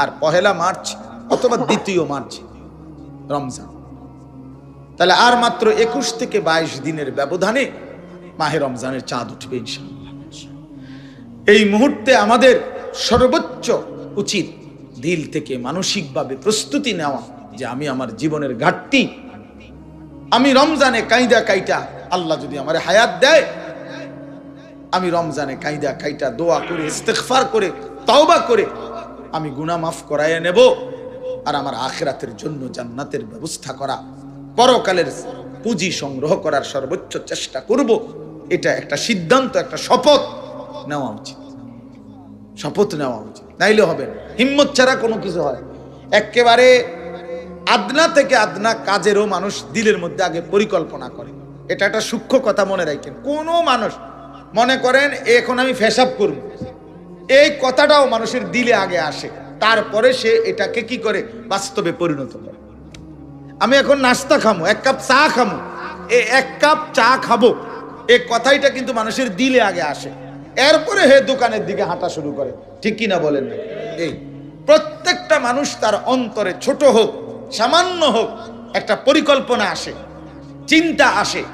আর পহেলা March অথবা দ্বিতীয় March, Ramzan. তাহলে আর মাত্র একুশ থেকে বাইশ দিনের ব্যবধানে মাহে রমজানের চাঁদ উঠবে এই মুহূর্তে আমাদের সর্বোচ্চ উচিত দিল থেকে মানসিকভাবে প্রস্তুতি নেওয়া যে আমি আমার জীবনের ঘাটতি, আমি রমজানে কাইদা কাইটা আল্লাহ যদি আমার হায়াত দেয়, আমি রমজানে কাইদা কাইটা দোয়া করে, ইস্তেগফার করে, তওবা করে আমি গুনাহ মাফ করাইয়ে নেব। আর আমার আখিরাতের জন্য জান্নাতের ব্যবস্থা করা, পরকালের পুঁজি সংগ্রহ করার সর্বোচ্চ চেষ্টা করব, এটা একটা সিদ্ধান্ত, একটা শপথ নেওয়া উচিত। শপথ নেওয়া উচিত। নাইলে হবে না। হিম্মত ছাড়া কোনো কিছু হয় একেবারে আদনা থেকে আদনা কাজেরও মানুষ দিলের মধ্যে আগে পরিকল্পনা করে। এটা একটা সূক্ষ্ম কথা মনে রাখেন। কোনো মানুষ মনে করেন, এখন আমি ফেসাব করব। এই কথাটাও মানুষের দিলে আগে আসে। তারপরে সে এটাকে কি করে? বাস্তবে পরিণত করে। আমি এখন নাস্তা খামো, এক কাপ চা খামো। এই এক কাপ চা খাব। এই কথাইটা কিন্তু মানুষের দিলে আগে আসে। এরপরে হে দোকানের দিকে হাঁটা শুরু করে। ঠিক কিনা বলেন না? এই প্রত্যেকটা মানুষ তার অন্তরে ছোট হোক, সামান্য হোক, একটা পরিকল্পনা আসে, চিন্তা আসে।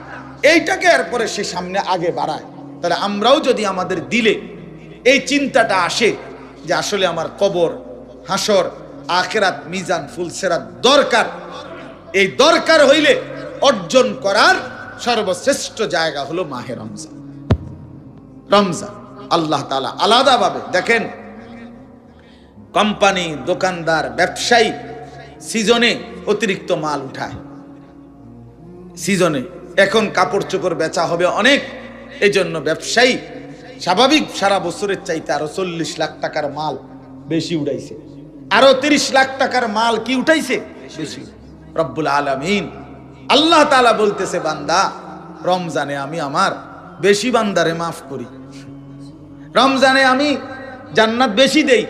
এইটাকে এরপরে সে সামনে আগে বাড়ায়। তাহলে আমরাও যদি আমাদের দিলে এই চিন্তাটা আসে যে আসলে আমার কবর, হাসর, আখেরাত, মিজান, ফুলসেরাত দরকার। এই দরকার হইলে অর্জন করার সর্বশ্রেষ্ঠ জায়গা হলো মাহে রমজান। রমজান আল্লাহ তালা আলাদাভাবে, দেখেন, কোম্পানি, দোকানদার, ব্যবসায়ী সিজনে অতিরিক্ত মাল উঠায়। সিজনে এখন কাপড় চোপড় বেচা হবে অনেক এই জন্য ব্যবসায়ী স্বাভাবিক সারা বছরের চাইতে আরও চল্লিশ লাখ টাকার মাল বেশি উঠাইছে। আরও তিরিশ লাখ টাকার মাল কি উঠাইছে? বেশি। রব্বুল আলমিন। আল্লাহ তালা বলতেছে, বান্দা, রমজানে আমি আমার বেশি বান্দারে মাফ করি। রমজানে আমি জান্নাত বেশি দেই।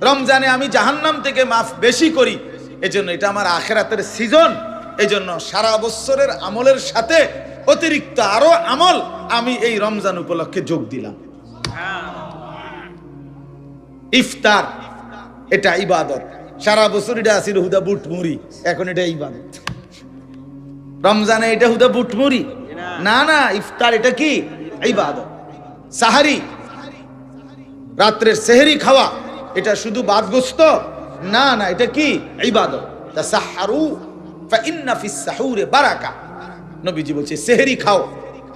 রমজানে আমি জাহান্নাম থেকে মাফ বেশি করি। এজন্য এটা আমার আখেরাতের সিজন। এজন্য সারা বছরের আমলের সাথে অতিরিক্ত আরও আমল, আমি এই রমজান উপলক্ষে যোগ দিলাম। ইফতার, এটা ইবাদত। সারা বছর এটা আসিল হুদা বুট মুড়ি, এখন এটা ইবাদত। রমজানে এটা হুদা বুট মুড়ি? না না, ইফতার এটা কি? ইবাদত। সাহারি, রাত্রের সেহরি খাওয়া, এটা শুধু বাদগ্রস্ত? না না, এটা কি? ইবাদত। তাসাহারু, ফাইন্না ফিস সাহুরে বারাকা। নবীজি বলছে, সেহেরি খাও,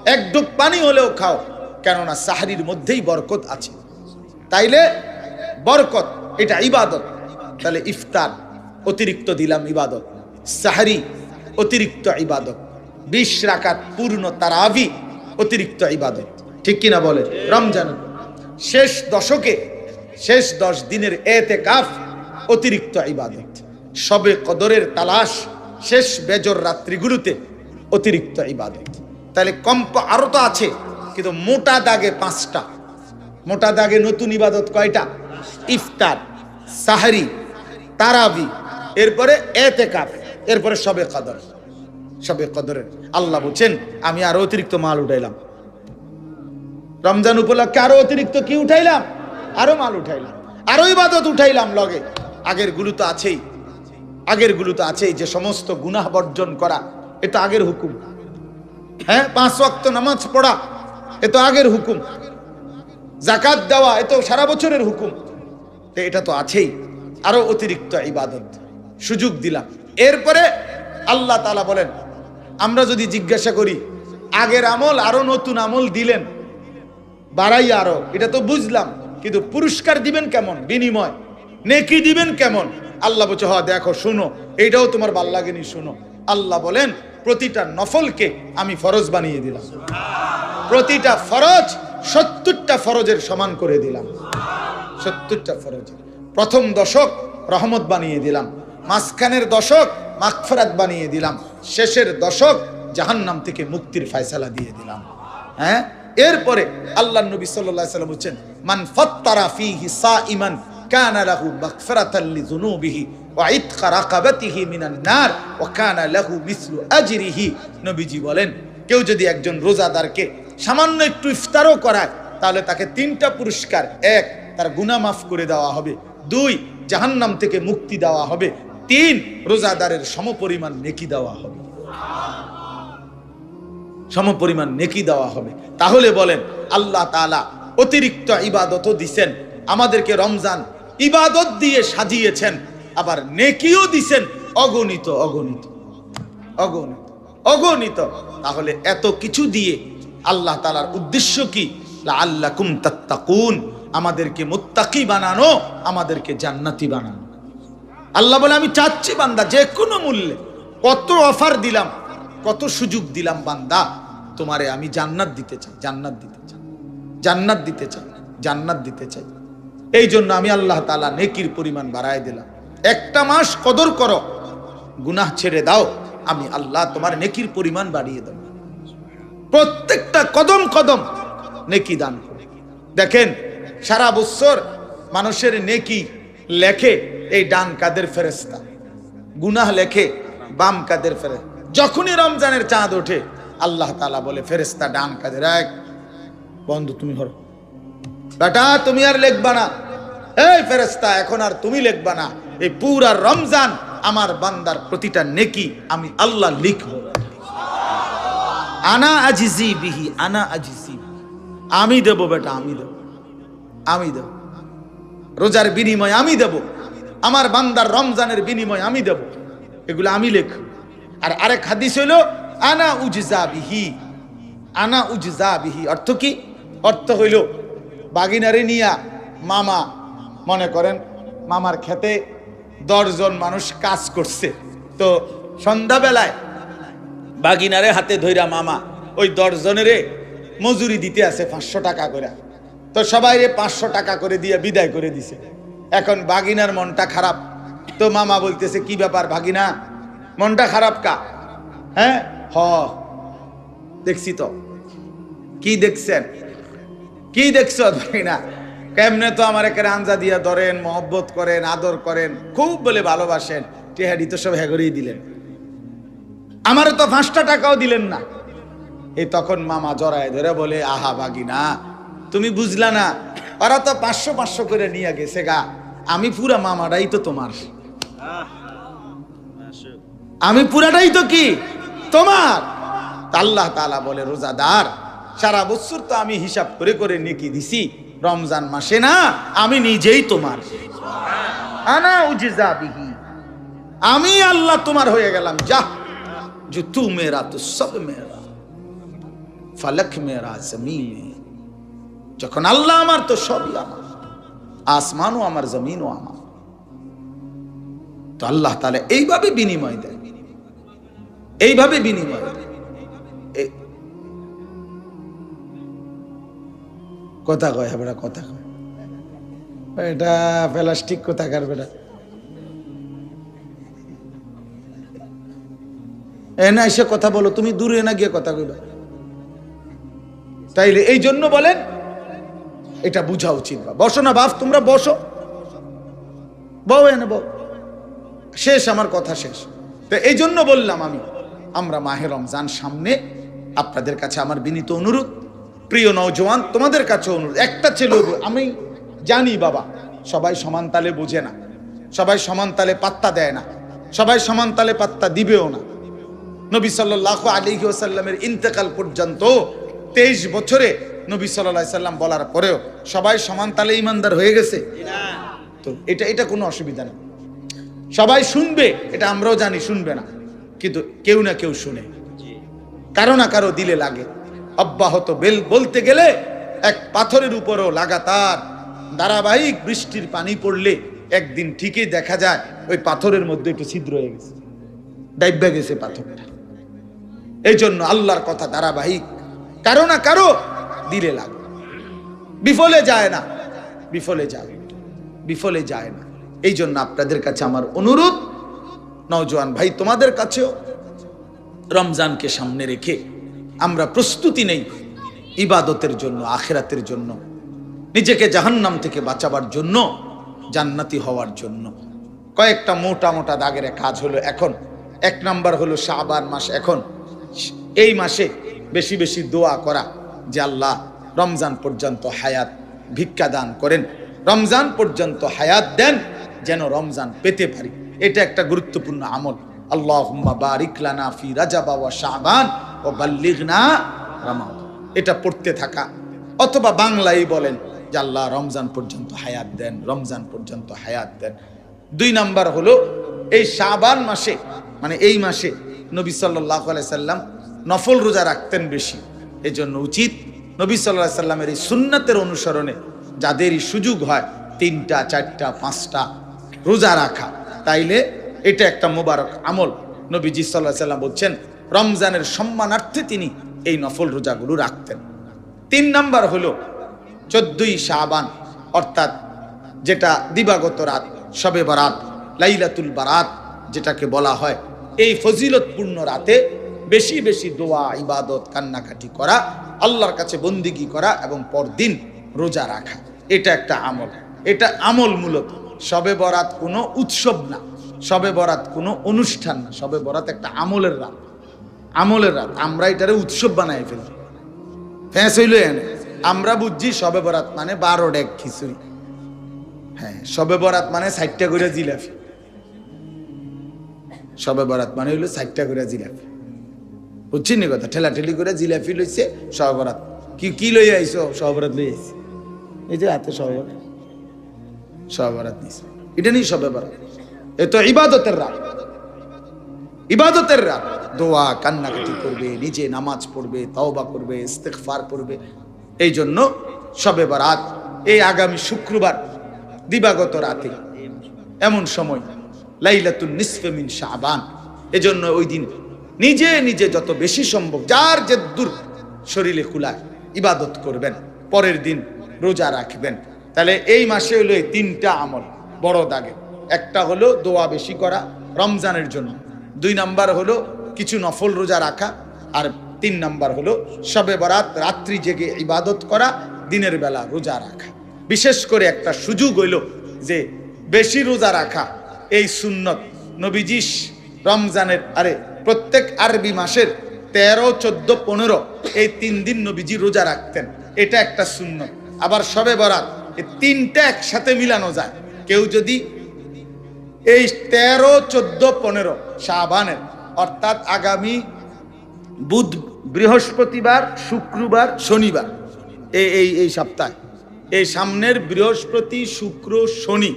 এক ডুব পানি হলেও খাও, কেননা সাহারির মধ্যেই বরকত আছে। তাইলে বরকত, এটা ইবাদত। তাহলে ইফতার, অতিরিক্ত দিলাম ইবাদত। সাহারি, অতিরিক্ত ইবাদত। বিশ রাকাত পূর্ণ তারাবি, অতিরিক্ত ইবাদত। ঠিক কিনা বলে? রমজান, শেষ দশকে, শেষ দশ দিনের এতে কাফ অতিরিক্ত ইবাদত। সবে কদরের তালাশ, শেষ বেজর রাত্রিগুলোতে অতিরিক্ত ইবাদত। তাহলে কম্প আরও তো আছে, কিন্তু মোটা দাগে পাঁচটা। মোটা দাগে নতুন ইবাদত কয়টা? ইফতার, সাহারি, তারাবি, এরপরে এতে কাফ এরপরে সবে কদর। সবে কদরের আল্লাহ বলছেন, আমি আরও অতিরিক্ত মাল উঠাইলাম। রমজান উপলক্ষে আরও অতিরিক্ত কি উঠাইলাম? আরও মাল উঠাইলাম। আরও ইবাদত উঠাইলাম লগে। আগেরগুলো তো আছেই। আগেরগুলো তো আছেই যে সমস্ত গুনাহ বর্জন করা। এটা আগের হুকুম। হ্যাঁ পাঁচ ওয়াক্ত নামাজ পড়া, এ তো আগের হুকুম। জাকাত দেওয়া, এ তো সারা বছরের হুকুম। এটা তো আছেই। আরও অতিরিক্ত ইবাদত। সুযোগ দিলাম। এরপরে আল্লাহ তালা বলেন, আমরা যদি জিজ্ঞাসা করি, আগের আমল আরও নতুন আমল দিলেন? বাড়াই আরও। এটা তো বুঝলাম, কিন্তু পুরস্কার দিবেন কেমন? বিনিময়। নেকি দিবেন কেমন? আল্লাহ বলছে হ দেখো, শুনো এইটাও তোমার ভালো লাগেনি শুনো। আল্লাহ বলেন, প্রতিটা নফলকে আমি ফরজ বানিয়ে দিলাম। প্রতিটা ফরজ সত্তরটা ফরজের সমান করে দিলাম। সত্তরটা ফরজ। প্রথম দশক রহমত বানিয়ে দিলাম। মাঝখানের দশক মাগফরাত বানিয়ে দিলাম। শেষের দশক জাহান্নাম থেকে মুক্তির ফয়সালা দিয়ে দিলাম। হ্যাঁ? এরপরে আল্লাহ নবী সাল্লাম বলেন মান ফাত্তারা হিসা সাইমান কানা লাহু মাগফিরাতান লিযুনুবিহি ওয়া ইতকা রাকাবাতিহি মিনান নার ওয়া কানা লাহু মিসলু আজরিহি। নবীজি বলেন, কেউ যদি একজন রোজাদারকে সামান্য একটু ইফতারও করায়, তাহলে তাকে তিনটা পুরস্কার। এক, তার গুনাহ মাফ করে দেওয়া হবে। দুই, জাহান্নাম থেকে মুক্তি দেওয়া হবে। তিন, রোজাদারের সমপরিমাণ নেকি দেওয়া হবে। সমপরিমাণ নেকি দেওয়া হবে। তাহলে বলেন, আল্লাহ তাআলা অতিরিক্ত ইবাদতও দিছেন। আমাদেরকে রমজান ইবাদত দিয়ে সাজিয়েছেন, আবার নেকিও দিছেন, অগণিত অগণিত অগণিত অগণিত। তাহলে এত কিছু দিয়ে আল্লাহ তালার উদ্দেশ্য কি? আল্লাহ কুম তাত্তাকুন, আমাদেরকে মোত্তাকি বানানো, আমাদেরকে জান্নাতি বানানো। আল্লাহ বলে, আমি চাচ্ছি বান্দা যে কোনো মূল্যে, কত অফার দিলাম, কত সুযোগ দিলাম বান্দা, তোমারে আমি জান্নাত দিতে চাই, জান্নাত দিতে চাই, জান্নাত দিতে চাই, জান্নাত দিতে চাই। এই জন্য আমি আল্লাহ তালা নেকির পরিমাণ বাড়ায় দিলাম। একটা মাস কদর করো, গুনাহ ছেড়ে দাও, আমি আল্লাহ তোমার নেকির পরিমাণ বাড়িয়ে দেব। প্রত্যেকটা কদম কদম নেকি দান দেখেন, সারা বছর মানুষের নেকি লেখে এই ডান কাদের ফেরেস্তা গুনাহ লেখে বাম কাদের ফেরে। যখনই রমজানের চাঁদ ওঠে, আল্লাহ তালা বলে ফেরেস্তা ডান কাদের, এক, বন্ধু তুমি হরো। বেটা, তুমি আর লেখবা না। এই ফেরেস্তা এখন আর তুমি লেখবা না। এই পুরা রমজান আমার বান্দার প্রতিটা নেকি আমি আল্লাহ লিখব। আনা আজিজি বিহি, আনা আজিজি। আমি দেব বেটা, আমি দেব। আমি দেব। রোজার বিনিময় আমি দেব। আমার বান্দার রমজানের বিনিময় আমি দেব। এগুলো আমি লেখ আর আরেক হাদিস হইল, আনা উজজা বিহি। আনা উজজা বিহি। অর্থ কি? অর্থ হইল, বাগিনারে নিয়া মামা মনে করেন, মামার খেতে দশজন মানুষ কাজ করছে। তো সন্ধ্যাবেলায় বাগিনারে হাতে ধইরা মামা ওই দশজনেরে মজুরি দিতে আছে পাঁচশো টাকা করে তো সবাই রে পাঁচশো টাকা করে দিয়ে বিদায় করে দিছে। এখন বাগিনার মনটা খারাপ। তো মামা বলতেছে, কি ব্যাপার ভাগিনা মনটা খারাপ কা? হ্যাঁ? হ। দেখছি তো। কি দেখছেন? কি দেখছ ভাগিনা কেমনে তো আমার একে আঞ্জা দিয়া ধরেন, মহব্বত করেন, আদর করেন, খুব বলে ভালোবাসেন টেহারি তো সব হ্যাগরেই দিলেন। আমারও তো পাঁচটা টাকাও দিলেন না। এই তখন মামা জড়ায় ধরে বলে, আহা বাগিনা, তুমি বুঝলা না, ওরা তো পাঁচশো পাঁচশো করে নিয়ে গেছে গা, আমি পুরা মামাটাই তো তোমার। আমি পুরাটাই তো কি? তোমার? আল্লাহ তালা বলে, রোজাদার, সারা বছর তো আমি হিসাব করে করে নেকি দিছি রমজান মাসে না, আমি নিজেই তোমার। আনা উজিজা বিহি। আমি আল্লাহ তোমার হয়ে গেলাম, যা। যে তু মেরা, তো সব মেরা। ফালক মেরা, জমিন। যখন আল্লাহ আমার, তো সবই আমার। আসমানও আমার, জমিনও আমার। তো আল্লাহ তাহলে এইভাবে বিনিময় দেয়। এইভাবে বিনিময় দেয়। কথা কয় বেটা কথা কয় এটা প্লাস্টিক কোথাকার বেটা? এনা এসে কথা বলো, তুমি দূরে না গিয়ে কথা কইবা? তাইলে এই জন্য বলেন, এটা বুঝা উচিত বা বসো না বাপ, তোমরা বসো। বউ এনে বউ। শেষ, আমার কথা শেষ। তো এই জন্য বললাম আমি, আমরা মাহে রমজান সামনে, আপনাদের কাছে আমার বিনীত অনুরোধ। প্রিয় নওজওয়ান তোমাদের কাছে অনুরোধ, একটা ছেলে আমি জানি বাবা, সবাই সমান তালে বোঝে না, সবাই সমান তালে পাত্তা দেয় না, সবাই সমান তালে পাত্তা দিবেও না। নবী সাল্লাহ আলী ওসাল্লামের ইন্তেকাল পর্যন্ত তেইশ বছরে নবী সাল্লাহ সাল্লাম বলার পরেও সবাই সমান তালে ইমানদার হয়ে গেছে। তো এটা এটা কোনো অসুবিধা নেই। সবাই শুনবে, এটা আমরাও জানি, শুনবে না, কিন্তু কেউ না কেউ শুনে। কারও না কারও দিলে লাগে। অব্যাহত বেল বলতে গেলে এক পাথরের উপরও লাগাতার ধারাবাহিক বৃষ্টির পানি পড়লে একদিন ঠিকই দেখা যায়, ওই পাথরের মধ্যে একটু ছিদ্র হয়ে গেছে। ডাইব্যা গেছে পাথরটা এই জন্য আল্লাহর কথা ধারাবাহিক, কারও না কারও দিলে লাগে বিফলে যায় না, বিফলে যায় বিফলে যায় না। এই জন্য আপনাদের কাছে আমার অনুরোধ, নওজোয়ান ভাই তোমাদের কাছেও রমজানকে সামনে রেখে আমরা প্রস্তুতি নেই ইবাদতের জন্য, আখেরাতের জন্য, নিজেকে জাহান্নাম থেকে বাঁচাবার জন্য, জান্নাতি হওয়ার জন্য। কয়েকটা মোটা মোটা দাগের কাজ হলো এখন। এক নাম্বার হলো শাবান মাস এখন। এই মাসে বেশি বেশি দোয়া করা, যে আল্লাহ রমজান পর্যন্ত হায়াত ভিক্ষা দান করেন। রমজান পর্যন্ত হায়াত দেন, যেন রমজান পেতে পারি। এটা একটা গুরুত্বপূর্ণ আমল। আল্লাহুম্মা বারিক লানা ফি রাজাবা ওয়া শাবান। ও বাল্লিগনা এটা পড়তে থাকা। অথবা বাংলায় বলেন যে আল্লাহ রমজান পর্যন্ত হায়াত দেন, রমজান পর্যন্ত হায়াত দেন। দুই নাম্বার হলো, এই শাবান মাসে মানে এই মাসে নবী সাল্লাম নফল রোজা রাখতেন বেশি। এজন্য উচিত নবী সাল্লাহ সাল্লামের এই সুন্নাতের অনুসরণে যাদেরই সুযোগ হয় তিনটা, চারটা, পাঁচটা রোজা রাখা। তাইলে এটা একটা মোবারক আমল। নবীজি সাল্লাহ সাল্লাম বলছেন রমজানের সম্মানার্থে তিনি এই নফল রোজাগুলো রাখতেন। তিন নাম্বার হলো চোদ্দই শাবান, অর্থাৎ যেটা দিবাগত রাত শবে বরাত, লাইলাতুল বারাত যেটাকে বলা হয়। এই ফজিলতপূর্ণ রাতে বেশি বেশি দোয়া, ইবাদত, কান্নাকাটি করা, আল্লাহর কাছে বন্দিগি করা এবং পরদিন রোজা রাখা, এটা একটা আমল। এটা আমল মূলত। শবে বরাত কোনো উৎসব না শবে বরাত কোনো অনুষ্ঠান না শবে বরাত একটা আমলের রাত। আমলের রাত, আমরা এটারে উৎসব বানাই ফেলি। ফ্যাঁস হইল এনে আমরা বুঝছি সবে বরাত মানে বারো ডেক খিচুড়ি। হ্যাঁ সবে বরাত মানে ষাটটা করে জিলাপি। সবে বরাত মানে হইল ষাটটা করে জিলাপি। বুঝছেন নি কথা? ঠেলা ঠেলি করে জিলাপি লইছে শবে বরাত। কি কি লই আইছো? শবে বরাত লই আইছি। এই যে হাতে শবে বরাত। শবে বরাত নিছে। এটা নেই সবে বরাত। এ তো ইবাদতের রাত। ইবাদতের রাত। দোয়া, কান্নাকাটি করবে, নিজে নামাজ পড়বে, তওবা করবে, ইস্তেগফার করবে। এই জন্য শবে বরাত, এই আগামী শুক্রবার, দিবাগত রাতে, এমন সময়, লাইলাতুন নিসফে মিন শাবান। এজন্য ওই দিন নিজে নিজে যত বেশি সম্ভব, যার যে দূর শরীরে কুলায় ইবাদত করবেন। পরের দিন রোজা রাখবেন। তাহলে এই মাসে হলো এই তিনটা আমল, বড় দাগে। একটা হলো দোয়া বেশি করা, রমজানের জন্য। দুই নাম্বার হলো কিছু নফল রোজা রাখা, আর তিন নাম্বার হলো শবে বরাত, রাত্রি জেগে ইবাদত করা, দিনের বেলা রোজা রাখা। বিশেষ করে একটা সুযোগ হইল যে বেশি রোজা রাখা, এই সুন্নত নবীজিস রমজানের, আরে প্রত্যেক আরবি মাসের তেরো, চোদ্দ, পনেরো, এই তিন দিন নবীজি রোজা রাখতেন। এটা একটা সুন্নত। আবার সবে বরাত, এই তিনটা একসাথে মিলানো যায়। কেউ যদি এই তেরো, চোদ্দ, পনেরো শাহবানের অর্থাৎ আগামী বুধ, বৃহস্পতিবার, শুক্রবার, শনিবার। এই এই এই সপ্তাহে। এই সামনের বৃহস্পতি, শুক্র, শনি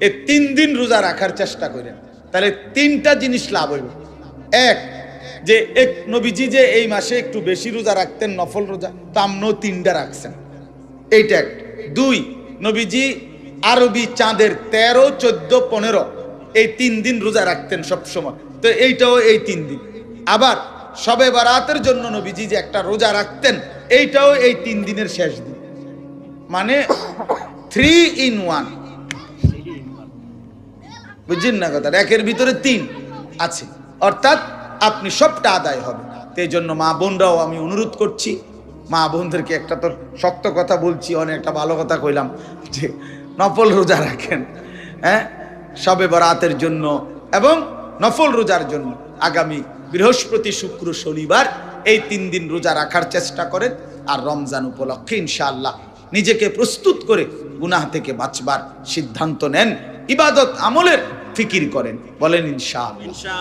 এই তিন দিন রোজা রাখার চেষ্টা করেন। তাহলে তিনটা জিনিস লাভ হইব। এক, যে এক নবীজি যে এই মাসে একটু বেশি রোজা রাখতেন, নফল রোজা, তো আমরাও তিনটা রাখছেন। এইটা এক। দুই, নবীজি আরবি চাঁদের তেরো, চোদ্দ, পনেরো এই তিন দিন রোজা রাখতেন সব সময়। তো এইটাও এই তিন দিন। আবার সবে বারাতের জন্য নবীজি যে একটা রোজা রাখতেন, এইটাও এই তিন দিনের শেষ দিন। মানে থ্রি ইন ওয়ান বুঝছেন না কথা একের ভিতরে তিন আছে। অর্থাৎ আপনি সবটা আদায় হবে। তো জন্য মা বোনরাও আমি অনুরোধ করছি, মা বোনদেরকে একটা তো শক্ত কথা বলছি, অনেকটা ভালো কথা কইলাম, যে নফল রোজা রাখেন। হ্যাঁ? সবে বরাতের জন্য এবং নফল রোজার জন্য। আগামী বৃহস্পতি, শুক্র, শনিবার এই তিন দিন রোজা রাখার চেষ্টা করেন আর রমজান উপলক্ষে ইনশাআল্লাহ নিজেকে প্রস্তুত করে গুনাহ থেকে বাঁচবার সিদ্ধান্ত নেন। ইবাদত আমলের ফিকির করেন। বলেন ইনশাআল্লাহ।